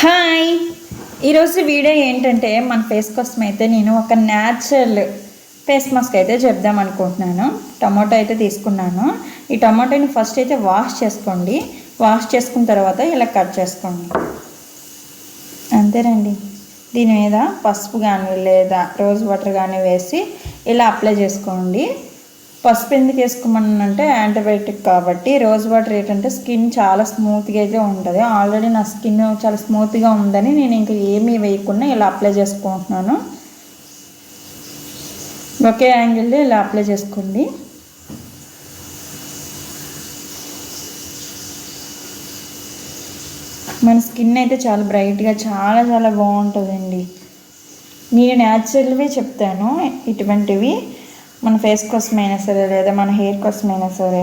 Hi. ఈరోజు video ఏంటంటే మన ఫేస్ కోసం అయితే నేను ఒక న్యాచురల్ ఫేస్ మాస్క్ అయితే చెప్దాం అనుకుంటున్నాను. టమాటో అయితే తీసుకున్నాను. ఈ టమాటోని ఫస్ట్ అయితే వాష్ చేసుకోండి. వాష్ చేసుకున్న తర్వాత ఇలా కట్ చేసుకోండి. అంతేనండి. దీని మీద పసుపు కానీ లేదా రోజ్ వాటర్ కానీ వేసి ఇలా అప్లై చేసుకోండి. పసుపు ఎందుకు వేసుకోమనంటే యాంటీబయాటిక్ కాబట్టి రోజ్ వాటర్ ఏంటంటే స్కిన్ చాలా స్మూత్గా అయితే ఉంటుంది. ఆల్రెడీ నా స్కిన్ చాలా స్మూత్గా ఉందని నేను ఇంకా ఏమీ వేయకుండా ఇలా అప్లై చేసుకుంటున్నాను. ఒకే యాంగిల్లో ఇలా అప్లై చేసుకోండి. మన స్కిన్ అయితే చాలా బ్రైట్గా చాలా చాలా బాగుంటుందండి. నేను న్యాచురల్వే చెప్తాను ఇటువంటివి. మన ఫేస్ కోసమైనా సరే లేదా మన హెయిర్ కోసమైనా సరే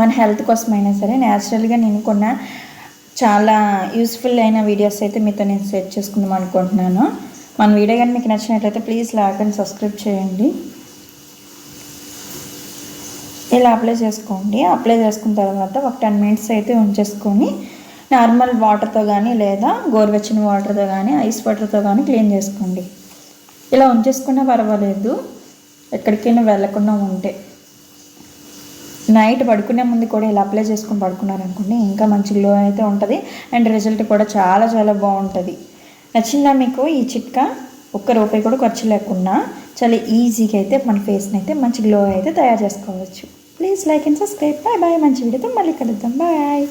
మన హెల్త్ కోసమైనా సరే న్యాచురల్గా నేను కొన్న చాలా యూస్ఫుల్ అయిన వీడియోస్ అయితే మీతో నేను సెట్ చేసుకుందాం అనుకుంటున్నాను. మన వీడియో కానీ మీకు నచ్చినట్లయితే ప్లీజ్ లైక్ అండ్ సబ్స్క్రైబ్ చేయండి. ఇలా అప్లై చేసుకోండి. అప్లై చేసుకున్న తర్వాత ఒక టెన్ మినిట్స్ అయితే ఉంచేసుకొని నార్మల్ వాటర్తో కానీ లేదా గోరువెచ్చని వాటర్తో కానీ ఐస్ వాటర్తో కానీ క్లీన్ చేసుకోండి. ఇలా ఉంచేసుకున్నా పర్వాలేదు. ఎక్కడికైనా వెళ్ళకుండా ఉంటే. నైట్ పడుకునే ముందు కూడా ఇలా అప్లై చేసుకుని పడుకున్నారనుకోండి ఇంకా మంచి గ్లో అయితే ఉంటుంది. అండ్ రిజల్ట్ కూడా చాలా చాలా బాగుంటుంది. నచ్చిందా మీకు ఈ చిట్కా? ఒక్క రూపాయి కూడా ఖర్చు లేకుండా చాలా ఈజీగా అయితే మన ఫేస్ని అయితే మంచి గ్లో అయితే తయారు చేసుకోవచ్చు. Please like and subscribe. Bye bye. మంచి వీడియోతో మళ్ళీ కలుద్దాం. బాయ్.